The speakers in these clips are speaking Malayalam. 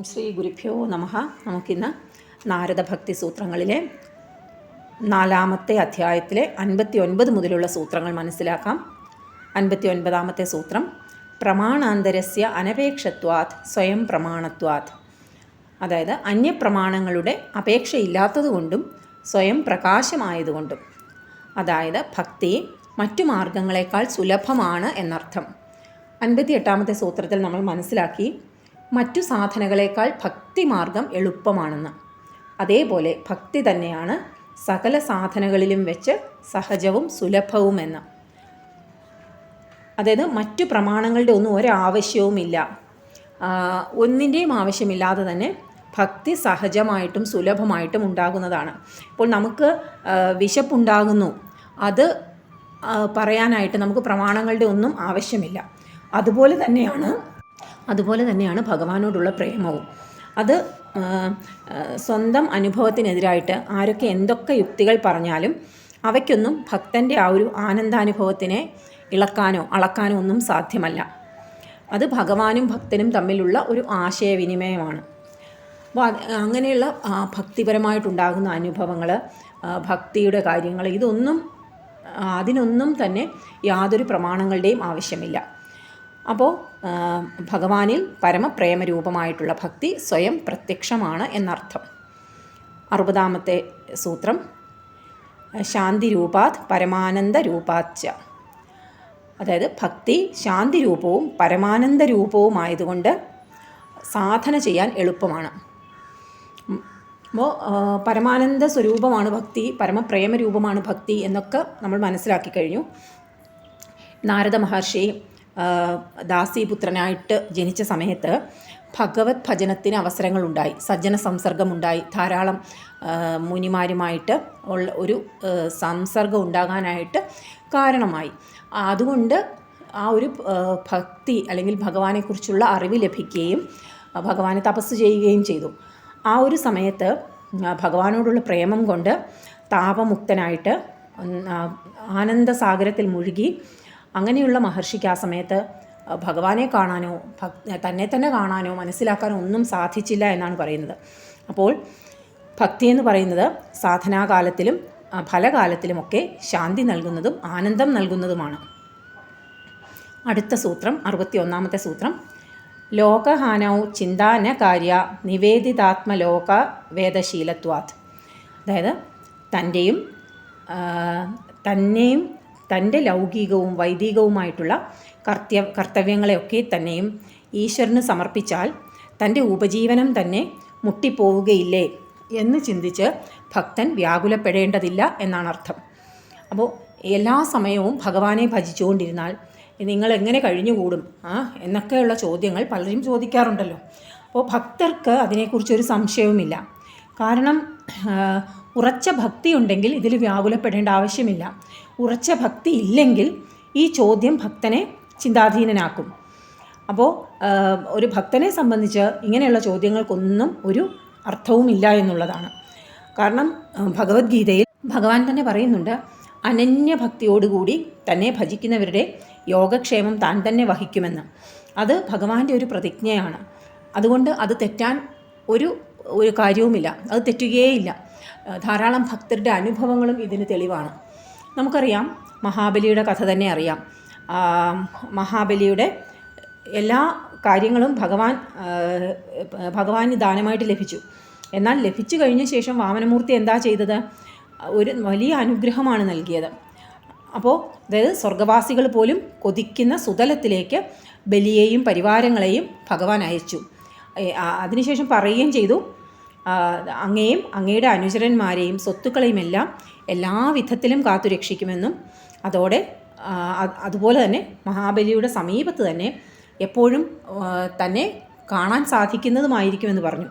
ഓം ശ്രീ ഗുരുഭ്യോ നമ. നമുക്കിന്ന് നാരദഭക്തി സൂത്രങ്ങളിലെ നാലാമത്തെ അധ്യായത്തിലെ അൻപത്തി ഒൻപത് മുതലുള്ള സൂത്രങ്ങൾ മനസ്സിലാക്കാം. അൻപത്തി ഒൻപതാമത്തെ സൂത്രം പ്രമാണാന്തരസ്യ അനപേക്ഷത്വാത് സ്വയം പ്രമാണത്വാത്. അതായത് അന്യപ്രമാണങ്ങളുടെ അപേക്ഷയില്ലാത്തതുകൊണ്ടും സ്വയം പ്രകാശമായതുകൊണ്ടും. അതായത് ഭക്തി മറ്റു മാർഗങ്ങളെക്കാൾ സുലഭമാണ് എന്നർത്ഥം. അൻപത്തി എട്ടാമത്തെ സൂത്രത്തിൽ നമ്മൾ മനസ്സിലാക്കി മറ്റു സാധനകളേക്കാൾ ഭക്തിമാർഗം എളുപ്പമാണെന്ന്. അതേപോലെ ഭക്തി തന്നെയാണ് സകല സാധനകളിലും വെച്ച് സഹജവും സുലഭവുമെന്ന്. അതായത് മറ്റു പ്രമാണങ്ങളുടെ ഒന്നും ഒരാവശ്യവുമില്ല. ഒന്നിന്റെയും ആവശ്യമില്ലാതെ തന്നെ ഭക്തി സഹജമായിട്ടും സുലഭമായിട്ടും ഉണ്ടാകുന്നതാണ്. ഇപ്പോൾ നമുക്ക് വിശപ്പുണ്ടാകുന്നു. അത് പറയാനായിട്ട് നമുക്ക് പ്രമാണങ്ങളുടെ ഒന്നും ആവശ്യമില്ല. അതുപോലെ തന്നെയാണ് അതുപോലെ തന്നെയാണ് ഭഗവാനോടുള്ള പ്രേമവും. അത് സ്വന്തം അനുഭവത്തിനെതിരായിട്ട് ആരൊക്കെ എന്തൊക്കെ യുക്തികൾ പറഞ്ഞാലും അവയ്ക്കൊന്നും ഭക്തന്റെ ആ ഒരു ആനന്ദാനുഭവത്തിനെ ഇളക്കാനോ അളക്കാനോ ഒന്നും സാധ്യമല്ല. അത് ഭഗവാനും ഭക്തനും തമ്മിലുള്ള ഒരു ആശയവിനിമയമാണ്. അപ്പോൾ അങ്ങനെയുള്ള ഭക്തിപരമായിട്ടുണ്ടാകുന്ന അനുഭവങ്ങൾ ഭക്തിയുടെ കാര്യങ്ങൾ ഇതൊന്നും അതിനൊന്നും തന്നെ യാതൊരു പ്രമാണങ്ങളുടെയും ആവശ്യമില്ല. അപ്പോൾ ഭഗവാനിൽ പരമപ്രേമരൂപമായിട്ടുള്ള ഭക്തി സ്വയം പ്രത്യക്ഷമാണ് എന്നർത്ഥം. അറുപതാമത്തെ സൂത്രം. ശാന്തി രൂപാത് പരമാനന്ദ രൂപാച്ച അതായത് ഭക്തി ശാന്തി രൂപവും പരമാനന്ദ രൂപവുമായതുകൊണ്ട് സാധന ചെയ്യാൻ എളുപ്പമാണ്. അപ്പോൾ പരമാനന്ദ സ്വരൂപമാണ് ഭക്തി പരമപ്രേമ രൂപമാണ് ഭക്തി എന്നൊക്കെ നമ്മൾ മനസ്സിലാക്കി കഴിഞ്ഞു. നാരദ മഹർഷി ദാസീപുത്രനായിട്ട് ജനിച്ച സമയത്ത് ഭഗവത് ഭജനത്തിന് അവസരങ്ങളുണ്ടായി. സജ്ജന സംസർഗമുണ്ടായി. ധാരാളം മുനിമാരുമായിട്ട് ഉള്ള ഒരു സംസർഗം ഉണ്ടാകാനായിട്ട് കാരണമായി. അതുകൊണ്ട് ആ ഒരു ഭക്തി അല്ലെങ്കിൽ ഭഗവാനെക്കുറിച്ചുള്ള അറിവ് ലഭിക്കുകയും ഭഗവാനെ തപസ് ചെയ്യുകയും ചെയ്തു. ആ ഒരു സമയത്ത് ഭഗവാനോടുള്ള പ്രേമം കൊണ്ട് താപമുക്തനായിട്ട് ആനന്ദസാഗരത്തിൽ മുഴുകി അങ്ങനെയുള്ള മഹർഷിക്ക് ആ സമയത്ത് ഭഗവാനെ കാണാനോ തന്നെ തന്നെ കാണാനോ മനസ്സിലാക്കാനോ ഒന്നും സാധിച്ചില്ല എന്നാണ് പറയുന്നത്. അപ്പോൾ ഭക്തി എന്ന് പറയുന്നത് സാധനാകാലത്തിലും ഫലകാലത്തിലുമൊക്കെ ശാന്തി നൽകുന്നതും ആനന്ദം നൽകുന്നതുമാണ്. അടുത്ത സൂത്രം അറുപത്തി ഒന്നാമത്തെ സൂത്രം. ലോകഹാനൗ ചിന്താന കാര്യ നിവേദിതാത്മലോക വേദശീലത്വാത്. അതായത് തന്റെയും തന്നെയും തന്റെ ലൗകികവും വൈദികവുമായിട്ടുള്ള കർത്തവ്യ കർത്തവ്യങ്ങളെയൊക്കെ തന്നെയും ഈശ്വരന് സമർപ്പിച്ചാൽ തന്റെ ഉപജീവനം തന്നെ മുട്ടിപ്പോവുകയില്ലേ എന്ന് ചിന്തിച്ച് ഭക്തൻ വ്യാകുലപ്പെടേണ്ടതില്ല എന്നാണ് അർത്ഥം. അപ്പോൾ എല്ലാ സമയവും ഭഗവാനെ ഭജിച്ചുകൊണ്ടിരുന്നാൽ നിങ്ങൾ എങ്ങനെ കഴിഞ്ഞുകൂടും? ആ എന്നൊക്കെയുള്ള ചോദ്യങ്ങൾ പലരും ചോദിക്കാറുണ്ടല്ലോ. അപ്പോൾ ഭക്തർക്ക് അതിനെക്കുറിച്ചൊരു സംശയവുമില്ല. കാരണം ഉറച്ച ഭക്തി ഉണ്ടെങ്കിൽ ഇതിൽ വ്യാകുലപ്പെടേണ്ട ആവശ്യമില്ല. ഉറച്ച ഭക്തി ഇല്ലെങ്കിൽ ഈ ചോദ്യം ഭക്തനെ ചിന്താധീനനാക്കും. അപ്പോൾ ഒരു ഭക്തനെ സംബന്ധിച്ച് ഇങ്ങനെയുള്ള ചോദ്യങ്ങൾക്കൊന്നും ഒരു അർത്ഥവുമില്ല എന്നുള്ളതാണ്. കാരണം ഭഗവത്ഗീതയിൽ ഭഗവാൻ തന്നെ പറയുന്നുണ്ട് അനന്യഭക്തിയോടുകൂടി തന്നെ ഭജിക്കുന്നവരുടെ യോഗക്ഷേമം താൻ തന്നെ വഹിക്കുമെന്ന്. അത് ഭഗവാന്റെ ഒരു പ്രതിജ്ഞയാണ്. അതുകൊണ്ട് അത് തെറ്റാൻ ഒരു ഒരു കാര്യവുമില്ല. അത് തെറ്റുകയേയില്ല. ധാരാളം ഭക്തരുടെ അനുഭവങ്ങളും ഇതിന് തെളിവാണ്. നമുക്കറിയാം മഹാബലിയുടെ കഥ തന്നെ അറിയാം. മഹാബലിയുടെ എല്ലാ കാര്യങ്ങളും ഭഗവാൻ ഭഗവാന് ദാനമായിട്ട് ലഭിച്ചു. എന്നാൽ ലഭിച്ചു കഴിഞ്ഞ ശേഷം വാമനമൂർത്തി എന്താ ചെയ്തത്? ഒരു വലിയ അനുഗ്രഹമാണ് നൽകിയത്. അപ്പോൾ അതായത് സ്വർഗവാസികൾ പോലും കൊതിക്കുന്ന സുതലത്തിലേക്ക് ബലിയെയും പരിവാരങ്ങളെയും ഭഗവാൻ അയച്ചു. അതിനുശേഷം പറയുകയും ചെയ്തു അങ്ങയെയും അങ്ങയുടെ അനുചരന്മാരെയും സ്വത്തുക്കളെയും എല്ലാം എല്ലാ വിധത്തിലും കാത്തു രക്ഷിക്കുമെന്നും അതോടെ അതുപോലെ തന്നെ മഹാബലിയുടെ സമീപത്ത് തന്നെ എപ്പോഴും തന്നെ കാണാൻ സാധിക്കുന്നതുമായിരിക്കുമെന്ന് പറഞ്ഞു.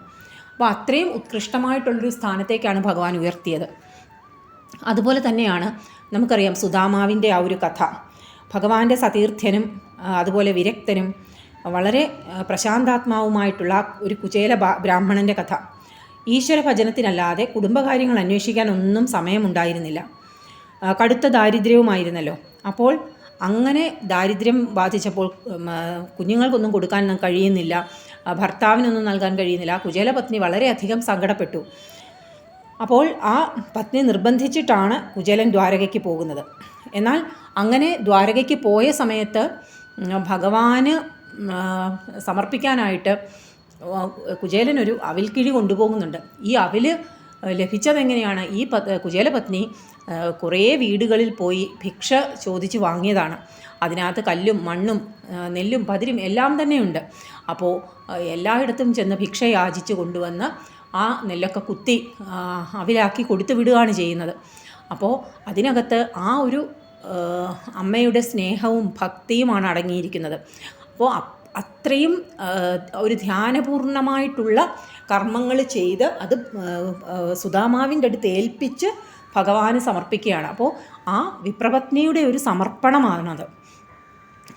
അപ്പോൾ അത്രയും ഉത്കൃഷ്ടമായിട്ടുള്ളൊരു സ്ഥാനത്തേക്കാണ് ഭഗവാൻ ഉയർത്തിയത്. അതുപോലെ തന്നെയാണ് നമുക്കറിയാം സുധാമാവിന്റെ ആ ഒരു കഥ. ഭഗവാന്റെ സതീർത്ഥ്യനും അതുപോലെ വിരക്തനും വളരെ പ്രശാന്താത്മാവുമായിട്ടുള്ള ഒരു കുചേല ബ്രാഹ്മണന്റെ കഥ. ഈശ്വര ഭജനത്തിനല്ലാതെ കുടുംബകാര്യങ്ങൾ അന്വേഷിക്കാൻ ഒന്നും സമയമുണ്ടായിരുന്നില്ല. കടുത്ത ദാരിദ്ര്യവുമായിരുന്നല്ലോ. അപ്പോൾ അങ്ങനെ ദാരിദ്ര്യം ബാധിച്ചപ്പോൾ കുഞ്ഞുങ്ങൾക്കൊന്നും കൊടുക്കാൻ കഴിയുന്നില്ല. ഭർത്താവിനൊന്നും നൽകാൻ കഴിയുന്നില്ല. ആ കുചേലപത്നി വളരെയധികം സങ്കടപ്പെട്ടു. അപ്പോൾ ആ പത്നി നിർബന്ധിച്ചിട്ടാണ് കുചേലൻ ദ്വാരകയ്ക്ക് പോകുന്നത്. എന്നാൽ അങ്ങനെ ദ്വാരകയ്ക്ക് പോയ സമയത്ത് ഭഗവാന് സമർപ്പിക്കാനായിട്ട് ഒരു അവിൽക്കിഴി കൊണ്ടുപോകുന്നുണ്ട്. ഈ അവിൽ ലഭിച്ചതെങ്ങനെയാണ്? ഈ പത് കുചേലപത്നി പത്നി കുറേ വീടുകളിൽ പോയി ഭിക്ഷ ചോദിച്ച് വാങ്ങിയതാണ്. അതിനകത്ത് കല്ലും മണ്ണും നെല്ലും പതിരും എല്ലാം തന്നെയുണ്ട്. അപ്പോൾ എല്ലായിടത്തും ചെന്ന് ഭിക്ഷ യാചിച്ച് കൊണ്ടുവന്ന് ആ നെല്ലൊക്കെ കുത്തി അവിലാക്കി കൊടുത്തു വിടുകയാണ് ചെയ്യുന്നത്. അപ്പോൾ അതിനകത്ത് ആ ഒരു അമ്മയുടെ സ്നേഹവും ഭക്തിയുമാണ് അടങ്ങിയിരിക്കുന്നത്. അപ്പോൾ അത്രയും ഒരു ധ്യാനപൂർണമായിട്ടുള്ള കർമ്മങ്ങൾ ചെയ്ത് അത് സുധാമാവിന്റെ അടുത്ത് ഏൽപ്പിച്ച് ഭഗവാന് സമർപ്പിക്കുകയാണ്. അപ്പോൾ ആ വിപ്രപത്നിയുടെ ഒരു സമർപ്പണമാണത്.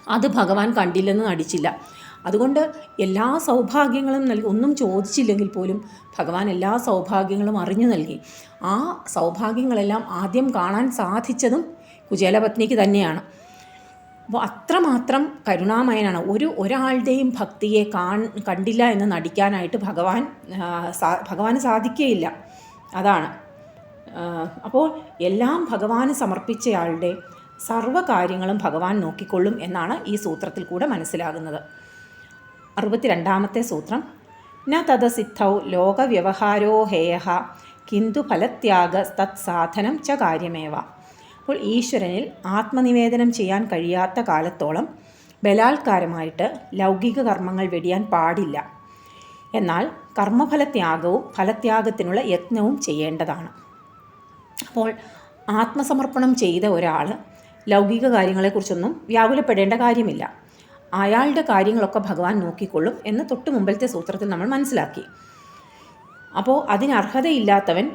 അത് ഭഗവാൻ കണ്ടില്ലെന്ന് നടിച്ചില്ല. അതുകൊണ്ട് എല്ലാ സൗഭാഗ്യങ്ങളും നൽകി ഒന്നും ചോദിച്ചില്ലെങ്കിൽ പോലും ഭഗവാൻ എല്ലാ സൗഭാഗ്യങ്ങളും അറിഞ്ഞു നൽകി. ആ സൗഭാഗ്യങ്ങളെല്ലാം ആദ്യം കാണാൻ സാധിച്ചതും കുചേലപത്നിക്ക് തന്നെയാണ്. അത്രമാത്രം കരുണാമയനാണ്. ഒരു ഒരാളുടെയും ഭക്തിയെ കാൺ കണ്ടില്ല എന്ന് നടിക്കാനായിട്ട് ഭഗവാൻ ഭഗവാന് സാധിക്കുകയില്ല. അതാണ്. അപ്പോൾ എല്ലാം ഭഗവാന് സമർപ്പിച്ചയാളുടെ സർവ കാര്യങ്ങളും ഭഗവാൻ നോക്കിക്കൊള്ളും എന്നാണ് ഈ സൂത്രത്തിൽ കൂടെ മനസ്സിലാകുന്നത്. അറുപത്തിരണ്ടാമത്തെ സൂത്രം. ന തദസിദ്ധൗ ലോകവ്യവഹാരോ ഹേയ കിന്തു ഫലത്യാഗ തത്സാധനം ച കാര്യമേവ. അപ്പോൾ ഈശ്വരനിൽ ആത്മനിവേദനം ചെയ്യാൻ കഴിയാത്ത കാലത്തോളം ബലാത്കാരമായിട്ട് ലൗകിക കർമ്മങ്ങൾ വെടിയാൻ പാടില്ല. എന്നാൽ കർമ്മഫലത്യാഗവും ഫലത്യാഗത്തിനുള്ള യത്നവും ചെയ്യേണ്ടതാണ്. അപ്പോൾ ആത്മസമർപ്പണം ചെയ്ത ഒരാൾ ലൗകിക കാര്യങ്ങളെക്കുറിച്ചൊന്നും വ്യാകുലപ്പെടേണ്ട കാര്യമില്ല. അയാളുടെ കാര്യങ്ങളൊക്കെ ഭഗവാൻ നോക്കിക്കൊള്ളും എന്ന് തൊട്ട് മുമ്പിലത്തെ സൂത്രത്തിൽ നമ്മൾ മനസ്സിലാക്കി. അപ്പോൾ അതിന് അർഹതയില്ലാത്തവൻ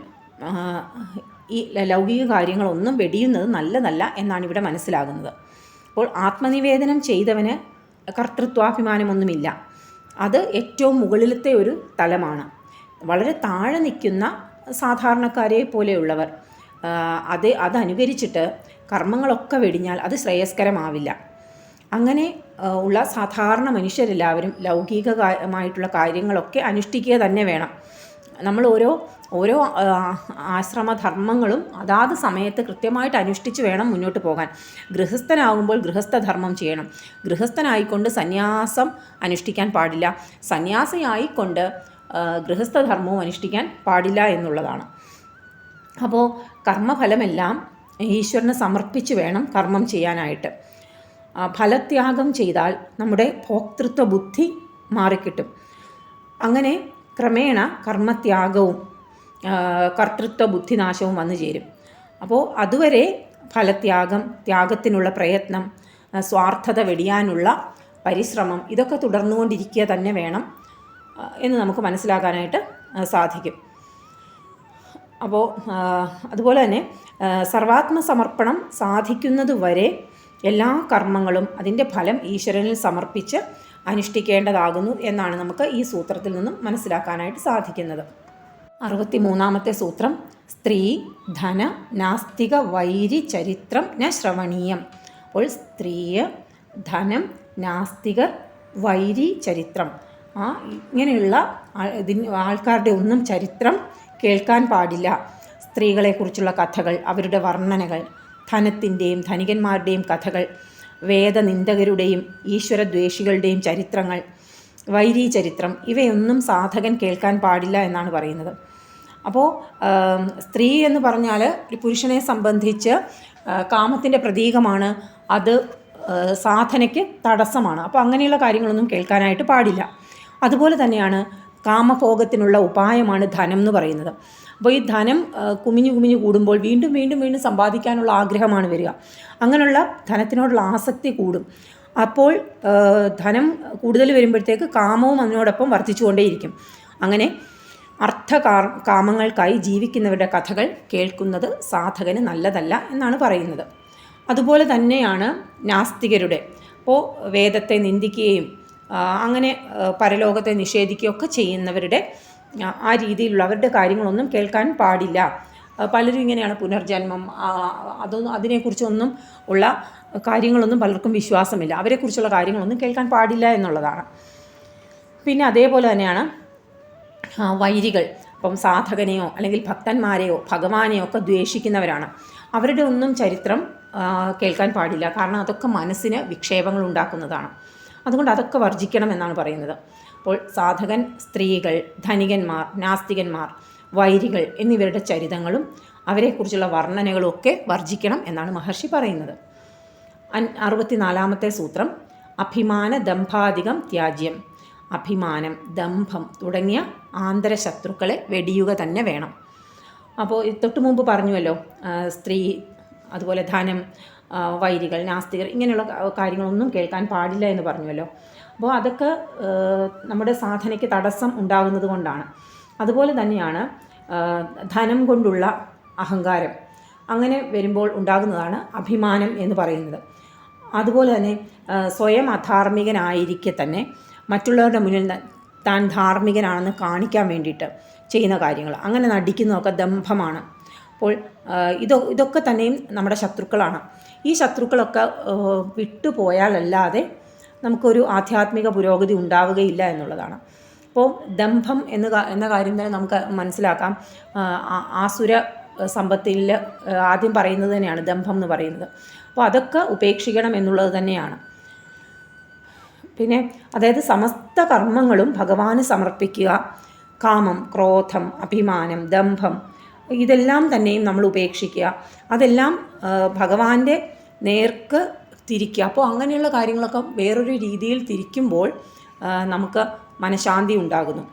ഈ ലൗകിക കാര്യങ്ങളൊന്നും വെടിയുന്നത് നല്ലതല്ല എന്നാണ് ഇവിടെ മനസ്സിലാകുന്നത്. അപ്പോൾ ആത്മനിവേദനം ചെയ്തവന് കർത്തൃത്വാഭിമാനമൊന്നുമില്ല. അത് ഏറ്റവും മുകളിലത്തെ ഒരു തലമാണ്. വളരെ താഴെ നിൽക്കുന്ന സാധാരണക്കാരെ പോലെയുള്ളവർ അത് അതനുകരിച്ചിട്ട് കർമ്മങ്ങളൊക്കെ വെടിഞ്ഞാൽ അത് ശ്രേയസ്കരമാവില്ല. അങ്ങനെ ഉള്ള സാധാരണ മനുഷ്യരെല്ലാവരും ലൗകികമായിട്ടുള്ള കാര്യങ്ങളൊക്കെ അനുഷ്ഠിക്കുക തന്നെ വേണം. നമ്മൾ ഓരോ ഓരോ ആശ്രമധർമ്മങ്ങളും അതാത് സമയത്ത് കൃത്യമായിട്ട് അനുഷ്ഠിച്ച് വേണം മുന്നോട്ട് പോകാൻ. ഗൃഹസ്ഥനാകുമ്പോൾ ഗൃഹസ്ഥധർമ്മം ചെയ്യണം. ഗൃഹസ്ഥനായിക്കൊണ്ട് സന്യാസം അനുഷ്ഠിക്കാൻ പാടില്ല. സന്യാസിയായിക്കൊണ്ട് ഗൃഹസ്ഥധർമ്മവും അനുഷ്ഠിക്കാൻ പാടില്ല എന്നുള്ളതാണ്. അപ്പോൾ കർമ്മഫലമെല്ലാം ഈശ്വരന് സമർപ്പിച്ച് വേണം കർമ്മം ചെയ്യാനായിട്ട്. ഫലത്യാഗം ചെയ്താൽ നമ്മുടെ ഭോക്തൃത്വ ബുദ്ധി മാറിക്കിട്ടും. അങ്ങനെ ക്രമേണ കർമ്മത്യാഗവും കർത്തൃത്വ ബുദ്ധിനാശവും വന്നു ചേരും. അപ്പോൾ അതുവരെ ഫലത്യാഗം ത്യാഗത്തിനുള്ള പ്രയത്നം സ്വാർത്ഥത വെടിയാനുള്ള പരിശ്രമം ഇതൊക്കെ തുടർന്നുകൊണ്ടിരിക്കുക തന്നെ വേണം എന്ന് നമുക്ക് മനസ്സിലാക്കാനായിട്ട് സാധിക്കും. അപ്പോൾ അതുപോലെ തന്നെ സർവാത്മസമർപ്പണം സാധിക്കുന്നത് വരെ എല്ലാ കർമ്മങ്ങളും അതിന്റെ ഫലം ഈശ്വരനിൽ സമർപ്പിച്ച് അനുഷ്ഠിക്കേണ്ടതാകുന്നു എന്നാണ് നമുക്ക് ഈ സൂത്രത്തിൽ നിന്നും മനസ്സിലാക്കാനായിട്ട് സാധിക്കുന്നത്. അറുപത്തി മൂന്നാമത്തെ സൂത്രം. സ്ത്രീ ധന നാസ്തിക വൈരി ചരിത്രം ന ശ്രവണീയം. അപ്പോൾ സ്ത്രീയ് ധനം നാസ്തിക വൈരി ചരിത്രം. ആ ഇങ്ങനെയുള്ള ഇതിന് ആൾക്കാരുടെ ഒന്നും ചരിത്രം കേൾക്കാൻ പാടില്ല. സ്ത്രീകളെക്കുറിച്ചുള്ള കഥകൾ അവരുടെ വർണനകൾ ധനത്തിന്റെയും ധനികന്മാരുടെയും കഥകൾ വേദനിന്ദകരുടെയും ഈശ്വരദ്വേഷികളുടെയും ചരിത്രങ്ങൾ വൈരീ ചരിത്രം ഇവയൊന്നും സാധകൻ കേൾക്കാൻ പാടില്ല എന്നാണ് പറയുന്നത്. അപ്പോൾ സ്ത്രീ എന്ന് പറഞ്ഞാൽ ഒരു പുരുഷനെ സംബന്ധിച്ച് കാമത്തിന്റെ പ്രതീകമാണ്. അത് സാധനയ്ക്ക് തടസ്സമാണ്. അപ്പോൾ അങ്ങനെയുള്ള കാര്യങ്ങളൊന്നും കേൾക്കാനായിട്ട് പാടില്ല. അതുപോലെ തന്നെയാണ് കാമഭോഗത്തിനുള്ള ഉപായമാണ് ധനം എന്ന് പറയുന്നത്. അപ്പോൾ ഈ ധനം കുമിഞ്ഞു കുമിഞ്ഞു കൂടുമ്പോൾ വീണ്ടും വീണ്ടും വീണ്ടും സമ്പാദിക്കാനുള്ള ആഗ്രഹമാണ് വരിക. അങ്ങനെയുള്ള ധനത്തിനോടുള്ള ആസക്തി കൂടും. അപ്പോൾ ധനം കൂടുതൽ വരുമ്പോഴത്തേക്ക് കാമവും അതിനോടൊപ്പം വർദ്ധിച്ചുകൊണ്ടേയിരിക്കും. അങ്ങനെ അർത്ഥ കാമങ്ങൾക്കായി ജീവിക്കുന്നവരുടെ കഥകൾ കേൾക്കുന്നത് സാധകന് നല്ലതല്ല എന്നാണ് പറയുന്നത്. അതുപോലെ തന്നെയാണ് നാസ്തികരുടെ. അപ്പോൾ വേദത്തെ നിന്ദിക്കുകയും അങ്ങനെ പരലോകത്തെ നിഷേധിക്കുകയൊക്കെ ചെയ്യുന്നവരുടെ ആ, രീതിയിലുള്ള അവരുടെ കാര്യങ്ങളൊന്നും കേൾക്കാൻ പാടില്ല. പലരും ഇങ്ങനെയാണ് പുനർജന്മം അതൊന്നും അതിനെക്കുറിച്ചൊന്നും ഉള്ള കാര്യങ്ങളൊന്നും പലർക്കും വിശ്വാസമില്ല. അവരെക്കുറിച്ചുള്ള കാര്യങ്ങളൊന്നും കേൾക്കാൻ പാടില്ല എന്നുള്ളതാണ്. പിന്നെ അതേപോലെ തന്നെയാണ് വൈരികൾ. ഇപ്പം സാധകനെയോ അല്ലെങ്കിൽ ഭക്തന്മാരെയോ ഭഗവാനെയോ ഒക്കെ ദ്വേഷിക്കുന്നവരാണ്. അവരുടെ ഒന്നും ചരിത്രം കേൾക്കാൻ പാടില്ല. കാരണം അതൊക്കെ മനസ്സിന് വിക്ഷേപങ്ങൾ ഉണ്ടാക്കുന്നതാണ്. അതുകൊണ്ട് അതൊക്കെ വർജിക്കണം എന്നാണ് പറയുന്നത്. അപ്പോൾ സാധകൻ സ്ത്രീകൾ ധനികന്മാർ നാസ്തികന്മാർ വൈരികൾ എന്നിവരുടെ ചരിതങ്ങളും അവരെക്കുറിച്ചുള്ള വർണനകളും ഒക്കെ വർജിക്കണം എന്നാണ് മഹർഷി പറയുന്നത്. അൻ അറുപത്തിനാലാമത്തെ സൂത്രം അഭിമാന ദംഭാധികം ത്യാജ്യം. അഭിമാനം ദംഭം തുടങ്ങിയ ആന്തരശത്രുക്കളെ വെടിയുക തന്നെ വേണം. അപ്പോൾ തൊട്ട് മുമ്പ് പറഞ്ഞുവല്ലോ സ്ത്രീ അതുപോലെ ധനം വൈരികൾ നാസ്തികർ ഇങ്ങനെയുള്ള കാര്യങ്ങളൊന്നും കേൾക്കാൻ പാടില്ല എന്ന് പറഞ്ഞുവല്ലോ. അപ്പോൾ അതൊക്കെ നമ്മുടെ സാധനയ്ക്ക് തടസ്സം ഉണ്ടാകുന്നത് കൊണ്ടാണ്. അതുപോലെ തന്നെയാണ് ധനം കൊണ്ടുള്ള അഹങ്കാരം. അങ്ങനെ വരുമ്പോൾ ഉണ്ടാകുന്നതാണ് അഭിമാനം എന്ന് പറയുന്നത്. അതുപോലെ തന്നെ സ്വയം അധാർമികനായിരിക്കെ തന്നെ മറ്റുള്ളവരുടെ മുന്നിൽ താൻ ധാർമ്മികനാണെന്ന് കാണിക്കാൻ വേണ്ടിയിട്ട് ചെയ്യുന്ന കാര്യങ്ങൾ. അങ്ങനെ നടിക്കുന്നതൊക്കെ ദംഭമാണ്. അപ്പോൾ ഇതൊ ഇതൊക്കെ തന്നെയും നമ്മുടെ ശത്രുക്കളാണ്. ഈ ശത്രുക്കളൊക്കെ വിട്ടുപോയാലല്ലാതെ നമുക്കൊരു ആധ്യാത്മിക പുരോഗതി ഉണ്ടാവുകയില്ല എന്നുള്ളതാണ്. അപ്പോൾ ദംഭം എന്ന് എന്ന കാര്യം തന്നെ നമുക്ക് മനസ്സിലാക്കാം. ആസുര സമ്പത്തിൽ ആദ്യം പറയുന്നത് തന്നെയാണ് ദംഭം എന്ന് പറയുന്നത്. അപ്പോൾ അതൊക്കെ ഉപേക്ഷിക്കണം എന്നുള്ളത് തന്നെയാണ്. പിന്നെ അതായത് സമസ്ത കർമ്മങ്ങളും ഭഗവാന് സമർപ്പിക്കുക. കാമം ക്രോധം അഭിമാനം ദംഭം ഇതെല്ലാം തന്നെയും നമ്മൾ ഉപേക്ഷിക്കുക. അതെല്ലാം ഭഗവാന്റെ നേർക്ക് തിരിക്കുക. അപ്പോൾ അങ്ങനെയുള്ള കാര്യങ്ങളൊക്കെ വേറൊരു രീതിയിൽ തിരിക്കുമ്പോൾ നമുക്ക് മനഃശാന്തി ഉണ്ടാകുന്നു.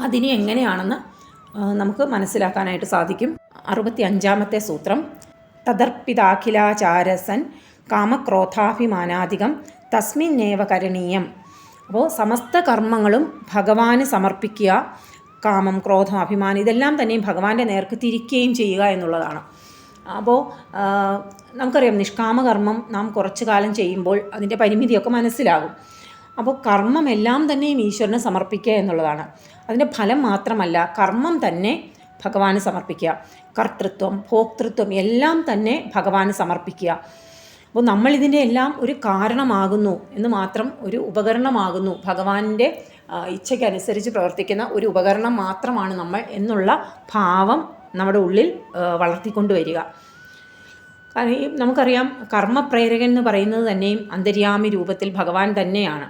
അതിനി എങ്ങനെയാണെന്ന് നമുക്ക് മനസ്സിലാക്കാനായിട്ട് സാധിക്കും. അറുപത്തി അഞ്ചാമത്തെ സൂത്രം. തദർപ്പിതാഖിലാചാരസൻ കാമക്രോധാഭിമാനാധികം തസ്മിന്നേവ കരണീയം. അപ്പോൾ സമസ്ത കർമ്മങ്ങളും ഭഗവാന് സമർപ്പിക്കുക കാമം ക്രോധം അഭിമാനം ഇതെല്ലാം തന്നെയും ഭഗവാന്റെ നേർക്ക് തിരിക്കുകയും ചെയ്യുക എന്നുള്ളതാണ്. അപ്പോൾ നമുക്കറിയാം നിഷ്കാമകർമ്മം നാം കുറച്ചു കാലം ചെയ്യുമ്പോൾ അതിന്റെ പരിമിതിയൊക്കെ മനസ്സിലാകും. അപ്പോൾ കർമ്മം എല്ലാം തന്നെയും ഈശ്വരന് സമർപ്പിക്കുക എന്നുള്ളതാണ്. അതിന്റെ ഫലം മാത്രമല്ല കർമ്മം തന്നെ ഭഗവാന് സമർപ്പിക്കുക. കർത്തൃത്വം ഭോക്തൃത്വം എല്ലാം തന്നെ ഭഗവാന് സമർപ്പിക്കുക. അപ്പോൾ നമ്മൾ ഇതിന്റെ എല്ലാം ഒരു കാരണമാകുന്നു എന്ന് മാത്രം ഒരു ഉപകരണമാകുന്നു. ഭഗവാന്റെ ഇച്ഛയ്ക്കനുസരിച്ച് പ്രവർത്തിക്കുന്ന ഒരു ഉപകരണം മാത്രമാണ് നമ്മൾ എന്നുള്ള ഭാവം നമ്മുടെ ഉള്ളിൽ വളർത്തിക്കൊണ്ട് വരിക. നമുക്കറിയാം കർമ്മപ്രേരകൻ എന്ന് പറയുന്നത് തന്നെയും അന്തര്യാമി രൂപത്തിൽ ഭഗവാൻ തന്നെയാണ്.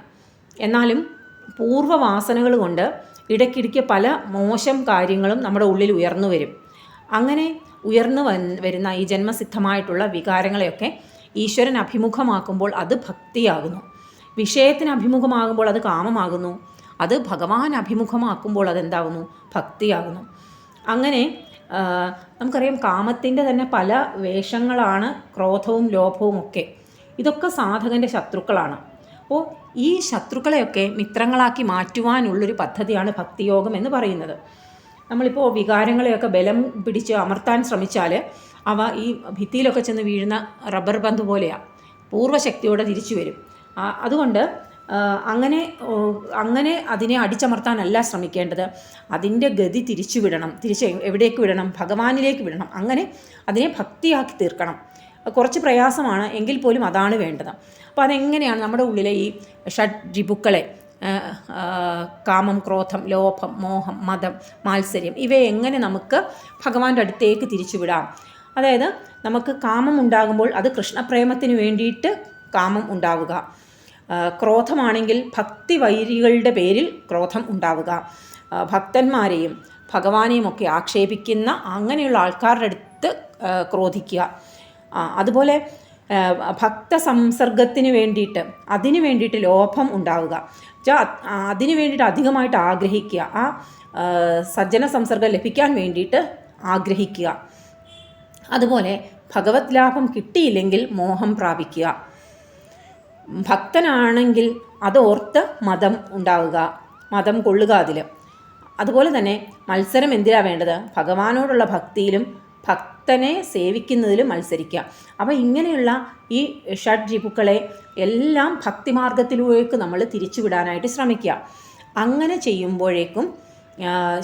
എന്നാലും പൂർവവാസനകൾ കൊണ്ട് ഇടയ്ക്കിടയ്ക്ക് പല മോശം കാര്യങ്ങളും നമ്മുടെ ഉള്ളിൽ ഉയർന്നു വരും. അങ്ങനെ ഉയർന്നു വരുന്ന ഈ ജന്മസിദ്ധമായിട്ടുള്ള വികാരങ്ങളെയൊക്കെ ഈശ്വരൻ അഭിമുഖമാക്കുമ്പോൾ അത് ഭക്തിയാകുന്നു. വിഷയത്തിന് അഭിമുഖമാകുമ്പോൾ അത് കാമമാകുന്നു. അത് ഭഗവാൻ അഭിമുഖമാക്കുമ്പോൾ അതെന്താകുന്നു? ഭക്തിയാകുന്നു. അങ്ങനെ നമുക്കറിയാം കാമത്തിന്റെ തന്നെ പല വേഷങ്ങളാണ് ക്രോധവും ലോഭവും ഒക്കെ. ഇതൊക്കെ സാധകന്റെ ശത്രുക്കളാണ്. അപ്പോൾ ഈ ശത്രുക്കളെയൊക്കെ മിത്രങ്ങളാക്കി മാറ്റുവാനുള്ളൊരു പദ്ധതിയാണ് ഭക്തിയോഗം എന്ന് പറയുന്നത്. നമ്മളിപ്പോൾ വികാരങ്ങളെയൊക്കെ ബലം പിടിച്ച് അമർത്താൻ ശ്രമിച്ചാൽ അവ ഈ ഭിത്തിയിലൊക്കെ ചെന്ന് വീഴുന്ന റബ്ബർ ബന്ധു പോലെയാണ് പൂർവശക്തിയോടെ തിരിച്ചു വരും. അതുകൊണ്ട് അങ്ങനെ അങ്ങനെ അതിനെ അടിച്ചമർത്താനല്ല ശ്രമിക്കേണ്ടത്. അതിന്റെ ഗതി തിരിച്ചു വിടണം. തിരിച്ച് എവിടേക്ക് വിടണം? ഭഗവാനിലേക്ക് വിടണം. അങ്ങനെ അതിനെ ഭക്തിയാക്കി തീർക്കണം. കുറച്ച് പ്രയാസമാണ് എങ്കിൽ പോലും അതാണ് വേണ്ടത്. അപ്പോൾ അതെങ്ങനെയാണ് നമ്മുടെ ഉള്ളിലെ ഈ ഷഡ് ആ, കാമം ക്രോധം ലോഭം മോഹം മതം മാത്സര്യം ഇവയെ എങ്ങനെ നമുക്ക് ഭഗവാന്റെ അടുത്തേക്ക് തിരിച്ചുവിടാം? അതായത് നമുക്ക് കാമം ഉണ്ടാകുമ്പോൾ അത് കൃഷ്ണപ്രേമത്തിന് വേണ്ടിയിട്ട് കാമം ഉണ്ടാവുക. ക്രോധമാണെങ്കിൽ ഭക്തി വൈരികളുടെ പേരിൽ ക്രോധം ഉണ്ടാവുക. ഭക്തന്മാരെയും ഭഗവാനെയും ഒക്കെ ആക്ഷേപിക്കുന്ന അങ്ങനെയുള്ള ആൾക്കാരുടെ അടുത്ത് ക്രോധിക്കുക. അതുപോലെ ഭക്ത സംസർഗത്തിന് വേണ്ടിയിട്ട് അതിന് വേണ്ടിയിട്ട് ലോഭം ഉണ്ടാവുക. അതിന് വേണ്ടിയിട്ട് അധികമായിട്ട് ആഗ്രഹിക്കുക. ആ സജ്ജന സംസർഗം ലഭിക്കാൻ വേണ്ടിയിട്ട് ആഗ്രഹിക്കുക. അതുപോലെ ഭഗവത് ലാഭം കിട്ടിയില്ലെങ്കിൽ മോഹം പ്രാപിക്കുക. ഭക്തനാണെങ്കിൽ അതോർത്ത് മതം ഉണ്ടാവുക. മതം കൊള്ളുക അതിൽ അതുപോലെ തന്നെ മത്സരം എന്തിനാണ് വേണ്ടത്? ഭഗവാനോടുള്ള ഭക്തിയിലും ഭക്തനെ സേവിക്കുന്നതിൽ മത്സരിക്കുക അപ്പോൾ ഇങ്ങനെയുള്ള ഈ ഷഡ് രിപുക്കളെ എല്ലാം ഭക്തിമാർഗത്തിലേക്ക് നമ്മൾ തിരിച്ചുവിടാനായിട്ട് ശ്രമിക്കുക. അങ്ങനെ ചെയ്യുമ്പോഴേക്കും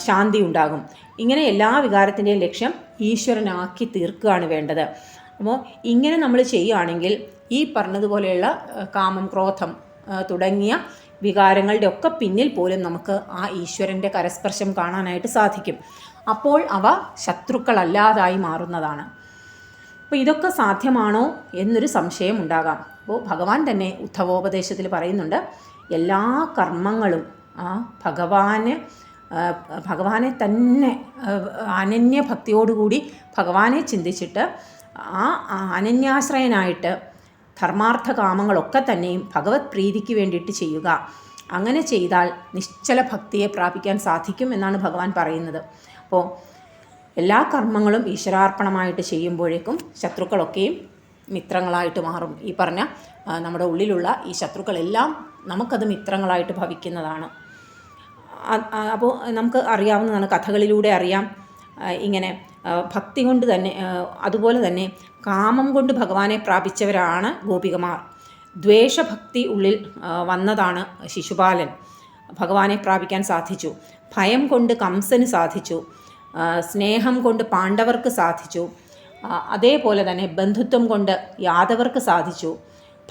ശാന്തി ഉണ്ടാകും. ഇങ്ങനെ എല്ലാ വികാരത്തിന്റെയും ലക്ഷ്യം ഈശ്വരനാക്കി തീർക്കുകയാണ് വേണ്ടത്. അപ്പോൾ ഇങ്ങനെ നമ്മൾ ചെയ്യുകയാണെങ്കിൽ ഈ പറഞ്ഞതുപോലെയുള്ള കാമം ക്രോധം തുടങ്ങിയ വികാരങ്ങളുടെ ഒക്കെ പിന്നിൽ പോലും നമുക്ക് ആ ഈശ്വരന്റെ കരസ്പർശം കാണാനായിട്ട് സാധിക്കും. അപ്പോൾ അവ ശത്രുക്കളല്ലാതായി മാറുന്നതാണ്. അപ്പോൾ ഇതൊക്കെ സാധ്യമാണോ എന്നൊരു സംശയം ഉണ്ടാകാം. അപ്പോൾ ഭഗവാൻ തന്നെ ഉദ്ധവോപദേശത്തിൽ പറയുന്നുണ്ട് എല്ലാ കർമ്മങ്ങളും ആ ഭഗവാന് ഭഗവാനെ തന്നെ അനന്യ ഭക്തിയോടുകൂടി ഭഗവാനെ ചിന്തിച്ചിട്ട് ആ അനന്യാശ്രയനായിട്ട് ധർമാർത്ഥ കാമങ്ങളൊക്കെ തന്നെയും ഭഗവത് പ്രീതിക്ക് വേണ്ടിയിട്ട് ചെയ്യുക. അങ്ങനെ ചെയ്താൽ നിശ്ചല ഭക്തിയെ പ്രാപിക്കാൻ സാധിക്കും എന്നാണ് ഭഗവാൻ പറയുന്നത്. അപ്പോൾ എല്ലാ കർമ്മങ്ങളും ഈശ്വരാർപ്പണമായിട്ട് ചെയ്യുമ്പോഴേക്കും ശത്രുക്കളൊക്കെയും മിത്രങ്ങളായിട്ട് മാറും. ഈ പറഞ്ഞ നമ്മുടെ ഉള്ളിലുള്ള ഈ ശത്രുക്കളെല്ലാം നമുക്കത് മിത്രങ്ങളായിട്ട് ഭവിക്കുന്നതാണ്. അപ്പോൾ നമുക്ക് അറിയാവുന്നതാണ് കഥകളിലൂടെ അറിയാം. ഇങ്ങനെ ഭക്തി കൊണ്ട് തന്നെ അതുപോലെ തന്നെ കാമം കൊണ്ട് ഭഗവാനെ പ്രാപിച്ചവരാണ് ഗോപികമാർ. ദ്വേഷഭക്തി ഉള്ളിൽ വന്നതാണ് ശിശുപാലൻ. ഭഗവാനെ പ്രാപിക്കാൻ സാധിച്ചു. ഭയം കൊണ്ട് കംസന് സാധിച്ചു. സ്നേഹം കൊണ്ട് പാണ്ഡവർക്ക് സാധിച്ചു. അതേപോലെ തന്നെ ബന്ധുത്വം കൊണ്ട് യാദവർക്ക് സാധിച്ചു.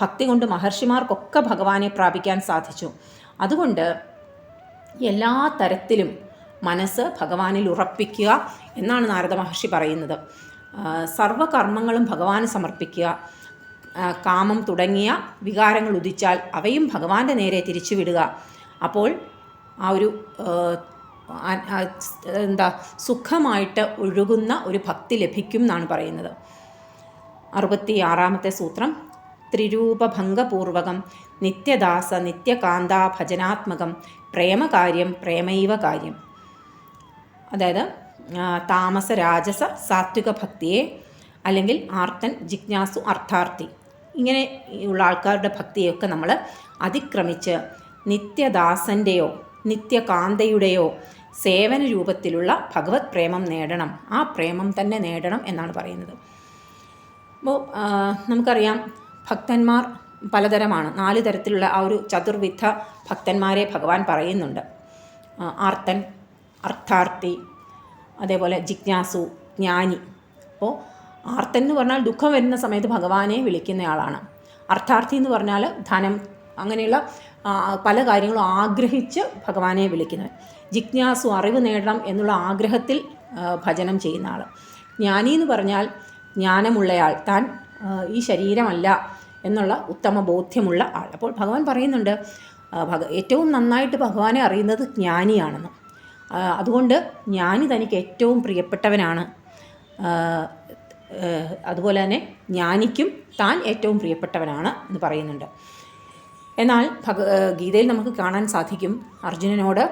ഭക്തി കൊണ്ട് മഹർഷിമാർക്കൊക്കെ ഭഗവാനെ പ്രാപിക്കാൻ സാധിച്ചു. അതുകൊണ്ട് എല്ലാ തരത്തിലും മനസ്സ് ഭഗവാനിൽ ഉറപ്പിക്കുക എന്നാണ് നാരദ മഹർഷി പറയുന്നത്. സർവകർമ്മങ്ങളും ഭഗവാന് സമർപ്പിക്കുക. കാമം തുടങ്ങിയ വികാരങ്ങൾ ഉദിച്ചാൽ അവയും ഭഗവാന്റെ നേരെ തിരിച്ചുവിടുക. അപ്പോൾ ആ ഒരു എന്താ സുഖമായിട്ട് ഒഴുകുന്ന ഒരു ഭക്തി ലഭിക്കും എന്നാണ് പറയുന്നത്. അറുപത്തി ആറാമത്തെ സൂത്രം ത്രിരൂപഭംഗപൂർവകം നിത്യദാസ നിത്യകാന്ത ഭജനാത്മകം പ്രേമകാര്യം പ്രേമൈവ കാര്യം. അതായത് താമസ രാജസ സാത്വിക ഭക്തിയെ അല്ലെങ്കിൽ ആർത്തൻ ജിജ്ഞാസു അർത്ഥാർത്ഥി. ഇങ്ങനെ ഉള്ള ആൾക്കാരുടെ ഭക്തിയൊക്കെ നമ്മൾ അതിക്രമിച്ച് നിത്യദാസന്റെയോ നിത്യകാന്തയുടെയോ സേവന രൂപത്തിലുള്ള ഭഗവത് പ്രേമം നേടണം. ആ പ്രേമം തന്നെ നേടണം എന്നാണ് പറയുന്നത്. അപ്പോൾ നമുക്കറിയാം ഭക്തന്മാർ പലതരമാണ്. നാല് തരത്തിലുള്ള ആ ഒരു ചതുർവിധ ഭക്തന്മാരെ ഭഗവാൻ പറയുന്നുണ്ട്. ആർത്തൻ അർത്ഥാർത്ഥി അതേപോലെ ജിജ്ഞാസു ജ്ഞാനി. അപ്പോൾ ആർത്തൻ എന്ന് പറഞ്ഞാൽ ദുഃഖം വരുന്ന സമയത്ത് ഭഗവാനെ വിളിക്കുന്നയാളാണ് അർത്ഥാർത്ഥി എന്ന് പറഞ്ഞാൽ ധനം അങ്ങനെയുള്ള പല കാര്യങ്ങളും ആഗ്രഹിച്ച് ഭഗവാനെ വിളിക്കുന്നവൻ ജിജ്ഞാസു അറിവ് നേടണം എന്നുള്ള ആഗ്രഹത്തിൽ ഭജനം ചെയ്യുന്ന ആൾ ജ്ഞാനി എന്ന് പറഞ്ഞാൽ ജ്ഞാനമുള്ളയാൾ താൻ ഈ ശരീരമല്ല എന്നുള്ള ഉത്തമ ബോധ്യമുള്ള ആൾ. അപ്പോൾ ഭഗവാൻ പറയുന്നുണ്ട് ഭഗ ഏറ്റവും നന്നായിട്ട് ഭഗവാനെ അറിയുന്നത് ജ്ഞാനിയാണെന്ന്. അതുകൊണ്ട് ജ്ഞാനി തനിക്ക് ഏറ്റവും പ്രിയപ്പെട്ടവനാണ്. അതുപോലെ തന്നെ ജ്ഞാനിക്കും താൻ ഏറ്റവും പ്രിയപ്പെട്ടവനാണ് എന്ന് പറയുന്നുണ്ട്. എന്നാൽ ഭഗ ഗീതയിൽ നമുക്ക് കാണാൻ സാധിക്കും അർജുനനോട്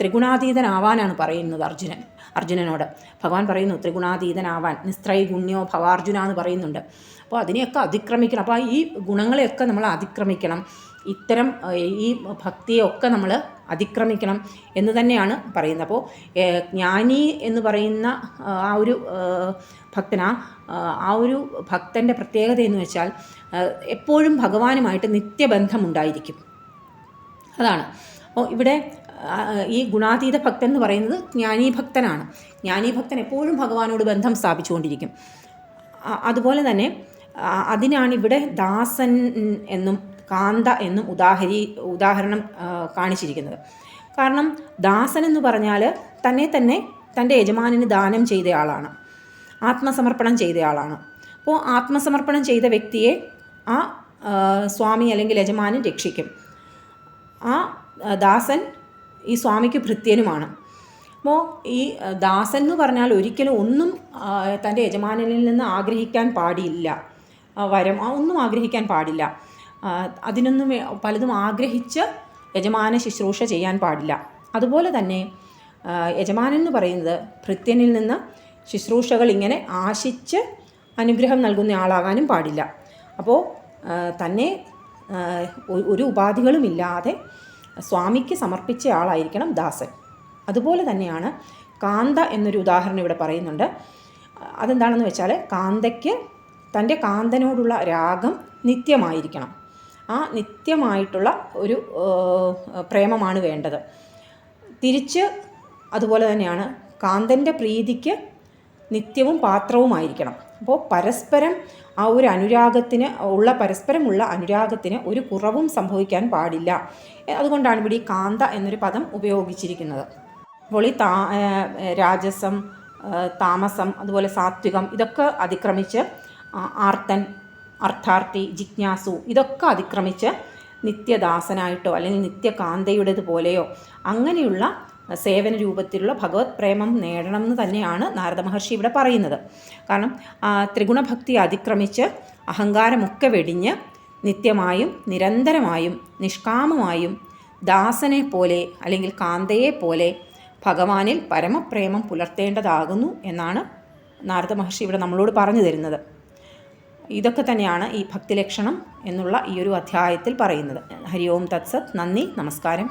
ത്രിഗുണാതീതനാവാനാണ് പറയുന്നത് അർജുനൻ അർജുനനോട്. ഭഗവാൻ പറയുന്നു ത്രിഗുണാതീതനാവാൻ നിസ്ത്രൈഗുണ്യോ ഭവാർജുന എന്ന് പറയുന്നുണ്ട്. അപ്പോൾ അതിനെയൊക്കെ അതിക്രമിക്കണം. അപ്പോൾ ഈ ഗുണങ്ങളെയൊക്കെ നമ്മൾ അതിക്രമിക്കണം. ഇത്തരം ഈ ഭക്തിയൊക്കെ നമ്മൾ അതിക്രമിക്കണം എന്ന് തന്നെയാണ് പറയുന്നത്. അപ്പോൾ ജ്ഞാനി എന്ന് പറയുന്ന ആ, ഒരു ഭക്തനാ ആ ഒരു ഭക്തന്റെ പ്രത്യേകത എന്ന് വെച്ചാൽ എപ്പോഴും ഭഗവാനുമായിട്ട് നിത്യബന്ധമുണ്ടായിരിക്കും. അതാണ്. അപ്പോൾ ഇവിടെ ഈ ഗുണാതീത ഭക്തൻ എന്ന് പറയുന്നത് ജ്ഞാനീ ഭക്തനാണ്. ജ്ഞാനീ ഭക്തൻ എപ്പോഴും ഭഗവാനോട് ബന്ധം സ്ഥാപിച്ചുകൊണ്ടിരിക്കും. അതുപോലെ തന്നെ അതിനാണ് ഇവിടെ ദാസൻ എന്നും കാന്ത എന്നും ഉദാഹരി ഉദാഹരണം കാണിച്ചിരിക്കുന്നത്. കാരണം ദാസൻ എന്ന് പറഞ്ഞാൽ തന്നെ തന്നെ തന്റെ യജമാനന് ദാനം ചെയ്തയാളാണ് ആത്മസമർപ്പണം ചെയ്തയാളാണ് അപ്പോൾ ആത്മസമർപ്പണം ചെയ്ത വ്യക്തിയെ ആ സ്വാമി അല്ലെങ്കിൽ യജമാനൻ രക്ഷിക്കും. ആ ദാസൻ ഈ സ്വാമിക്ക് ഭൃത്യനുമാണ്. അപ്പോൾ ഈ ദാസൻ എന്ന് പറഞ്ഞാൽ ഒരിക്കലും ഒന്നും തന്റെ യജമാനനിൽ നിന്ന് ആഗ്രഹിക്കാൻ പാടില്ല. വരം ഒന്നും ആഗ്രഹിക്കാൻ പാടില്ല. അതിനൊന്നും പലതും ആഗ്രഹിച്ച് യജമാന ശുശ്രൂഷ ചെയ്യാൻ പാടില്ല. അതുപോലെ തന്നെ യജമാനൻ എന്ന് പറയുന്നത് ഭൃത്യനിൽ നിന്ന് ശുശ്രൂഷകൾ ഇങ്ങനെ ആശിച്ച് അനുഗ്രഹം നൽകുന്ന ആളാകാനും പാടില്ല. അപ്പോൾ തന്നെ ഒരു ഉപാധികളുമില്ലാതെ സ്വാമിക്ക് സമർപ്പിച്ച ആളായിരിക്കണം ദാസൻ. അതുപോലെ തന്നെയാണ് കാന്ത എന്നൊരു ഉദാഹരണം ഇവിടെ പറയുന്നുണ്ട്. അതെന്താണെന്ന് വെച്ചാൽ കാന്തയ്ക്ക് തന്റെ കാന്തനോടുള്ള രാഗം നിത്യമായിരിക്കണം. ആ നിത്യമായിട്ടുള്ള ഒരു പ്രേമമാണ് വേണ്ടത്. തിരിച്ച് അതുപോലെ തന്നെയാണ് കാന്തന്റെ പ്രീതിക്ക് നിത്യവും പാത്രവുമായിരിക്കണം. അപ്പോൾ പരസ്പരം ആ ഒരു അനുരാഗത്തിന് ഉള്ള പരസ്പരമുള്ള അനുരാഗത്തിന് ഒരു കുറവും സംഭവിക്കാൻ പാടില്ല. അതുകൊണ്ടാണ് ഇവിടെ ഈ കാന്ത എന്നൊരു പദം ഉപയോഗിച്ചിരിക്കുന്നത്. അപ്പോൾ ഈ താ രാജസം താമസം അതുപോലെ സാത്വികം ഇതൊക്കെ അതിക്രമിച്ച് ആർത്തൻ അർത്ഥാർത്ഥി ജിജ്ഞാസു ഇതൊക്കെ അതിക്രമിച്ച് നിത്യദാസനായിട്ടോ അല്ലെങ്കിൽ നിത്യകാന്തയുടേതുപോലെയോ അങ്ങനെയുള്ള സേവന രൂപത്തിലുള്ള ഭഗവത് പ്രേമം നേടണം എന്ന് തന്നെയാണ് നാരദ മഹർഷി ഇവിടെ പറയുന്നത്. കാരണം ത്രിഗുണഭക്തി അതിക്രമിച്ച് അഹങ്കാരമൊക്കെ വെടിഞ്ഞ് നിത്യമായും നിരന്തരമായും നിഷ്കാമമായും ദാസനെ പോലെ അല്ലെങ്കിൽ കാന്തയെ പോലെ ഭഗവാനിൽ പരമപ്രേമം പുലർത്തേണ്ടതാകുന്നു എന്നാണ് നാരദ മഹർഷി ഇവിടെ നമ്മളോട് പറഞ്ഞു തരുന്നത്. ഇതൊക്കെ തന്നെയാണ് ഈ ഭക്തിലക്ഷണം എന്നുള്ള ഈ ഒരു അധ്യായത്തിൽ പറയുന്നത്. ഹരി ഓം തത്സത് നന്ദി നമസ്കാരം.